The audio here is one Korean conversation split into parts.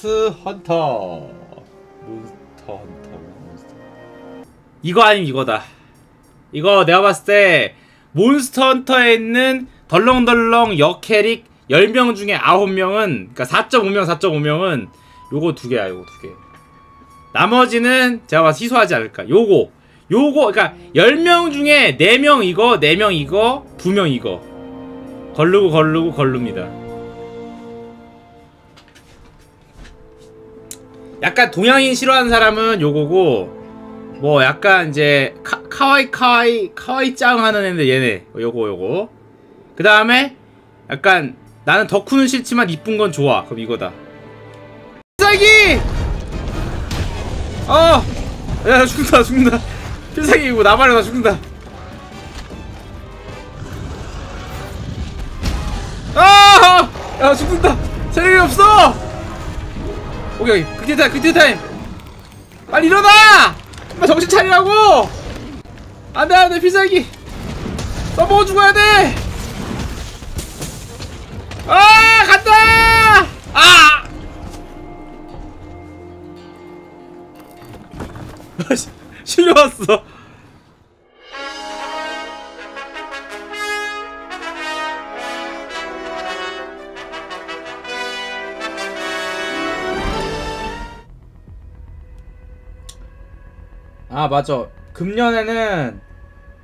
몬스트 헌터. 몬스터 헌터 몬스터. 이거 아니면 이거다. 이거 내가 봤을 때 몬스터 헌터에 있는 덜렁덜렁 역캐릭 10명 중에 9명은 그니까 4.5명 4.5명은 요거 두 개야 요거 두개. 나머지는 제가 봐서 희소하지 않을까. 요거. 요거 그니까 10명 중에 4명 이거 4명 이거 2명 이거. 걸르고 걸르고 걸릅니다 약간 동양인 싫어하는 사람은 요거고 뭐 약간 이제 카, 카와이 카와이 카와이 짱 하는 애들 얘네. 요거 요거. 그 다음에 약간 나는 덕후는 싫지만 이쁜 건 좋아. 그럼 이거다. 필살기! 어 야 죽는다 죽는다. 필살기 이거 나발려 나 죽는다. 아 야 죽는다. 체력이 없어 오케이 오케이 그때 타임 그때 타임 빨리 일어나 빨리 정신 차리라고 안돼 안돼 필살기 써먹어 죽어야 돼 아, 간다! 아! 실려왔어. 아, 맞아. 금년에는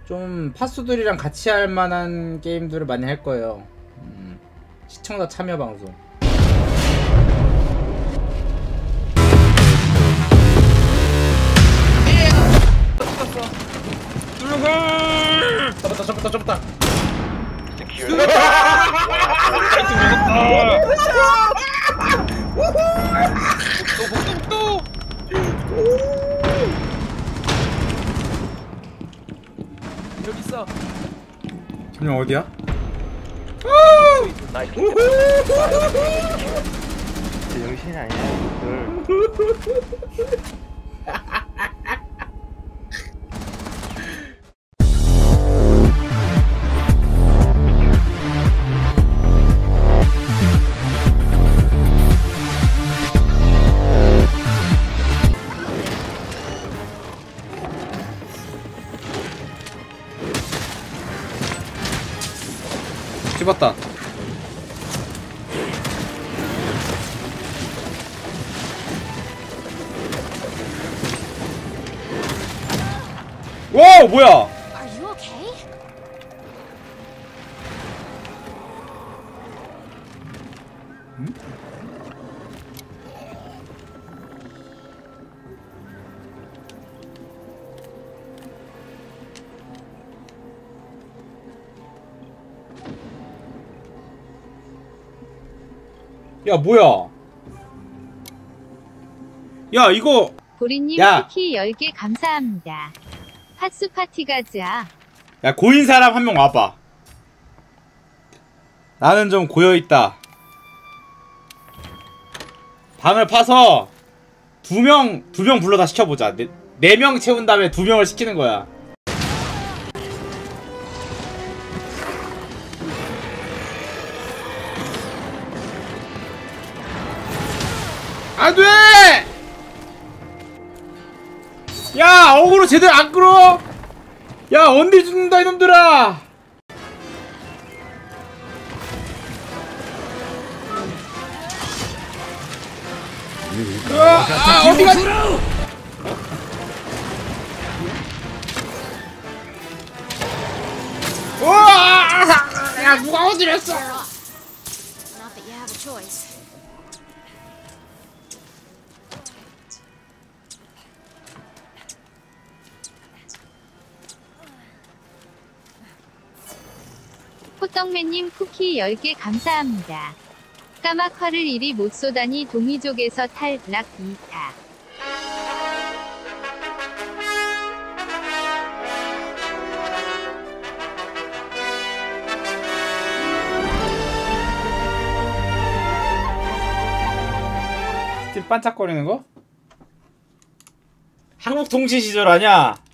좀 파수들이랑 같이 할 만한 게임들을 많이 할 거예요. 음. 시청자 참여 방송. 잡았다 잡았다 잡았다 여 있어. 그냥 어디야? 정신 아니야 이걸 집었다. 와 뭐야 야 뭐야 야 이거 보리님 야. 쿠키 10개 감사합니다. 핫수 파티 가자. 야 고인 사람 한 명 와봐 나는 좀 고여있다 방을 파서 두 명 두 명 불러 다 시켜보자 네, 네 명 채운 다음에 두 명을 시키는 거야 안돼! 야 어그로 제대로 안 끌어! 야 언제 죽는다 이놈들아 으아, 아 어디가 우와 야 누가 어디를 했어 떡맨님 쿠키 10개 감사합니다. 까마화를 이리 못 쏘다니 동이족에서 탈락 2타. 스팀 반짝거리는 거? 한국 통신 시절 아냐?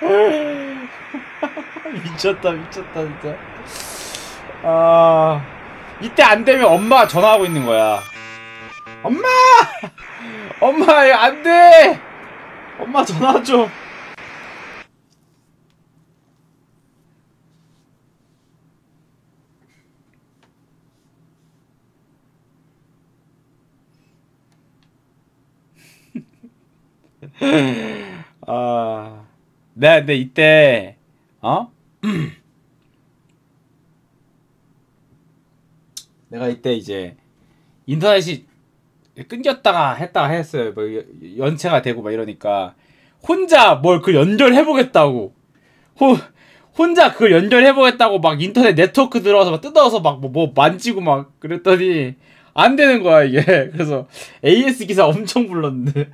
미쳤다, 미쳤다, 진짜. 아. 이때 안 되면 엄마가 전화하고 있는 거야. 엄마! 엄마, 이거 안 돼! 엄마 전화 좀. 아, 네, 근데 이때 어? 내가 이때 이제 인터넷이 끊겼다가 했다가 했어요. 뭐 여- 연체가 되고 막 이러니까 혼자 뭘 그 연결해 보겠다고 호, 혼자 그걸 연결해 보겠다고 막 인터넷 네트워크 들어가서 막 뜯어서 막뭐 만지고 막 그랬더니 안 되는 거야 이게. 그래서 AS 기사 엄청 불렀는데.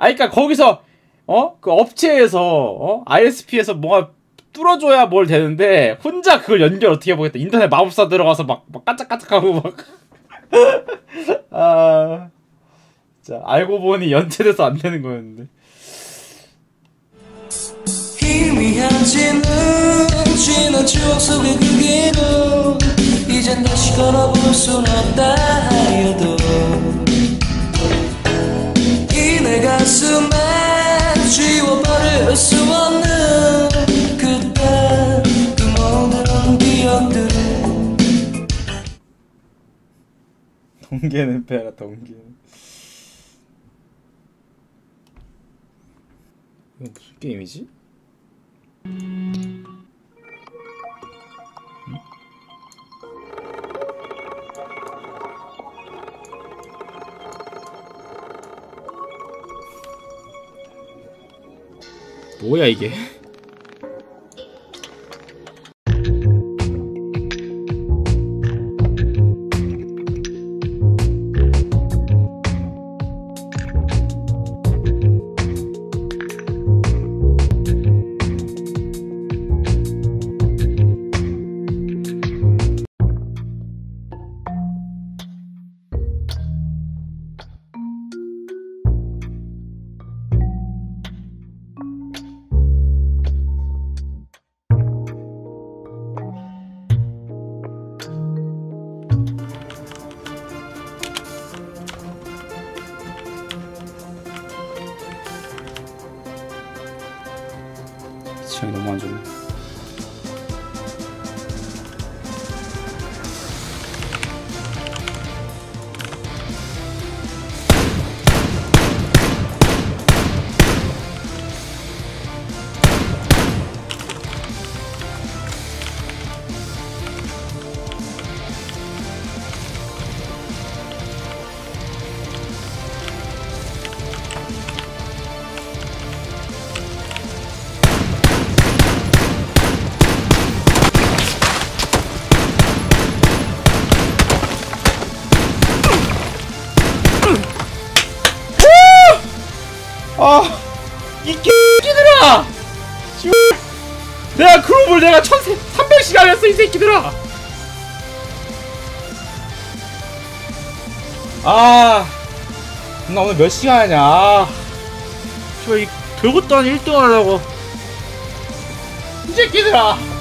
아, 그러니까 거기서 어? 그 업체에서 어? ISP에서 뭐가 뚫어줘야 뭘 되는데 혼자 그걸 연결 어떻게 해보겠다. 인터넷 마법사 들어가서 막, 막 까짝까짝하고 막. 아, 자 알고 보니 연체돼서 안 되는 거였는데. 희미한 지는 지난 추억 속의 그 길을 이젠 다시 걸어볼 순 없다 하여도 가슴에 지워버릴 수 없는 그때 그 모든 기억들 동계는 빼라 동계. 이거 무슨 게임이지? 뭐야 이게? 시간이 너무 안 좋네. 그룹을 내가 1300시간 했어, 이 새끼들아! 아, 나 오늘 몇 시간 하냐, 아. 씨발, 이 별것도 아닌 1등 하려고. 이 새끼들아!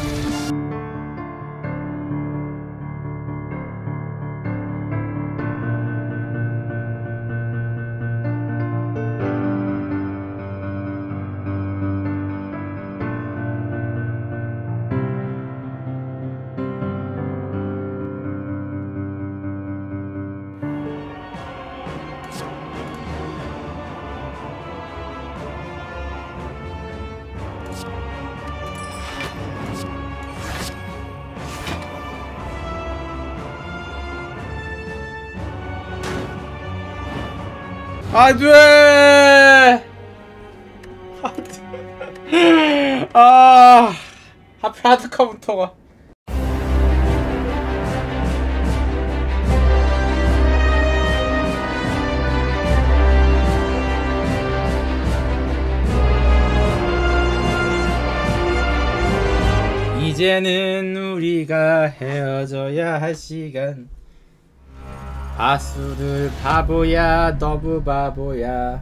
안 돼! 아, 하필 하드 카운터가. 이제는 우리가 헤어져야 할 시간 바수들 바보야 너무 바보야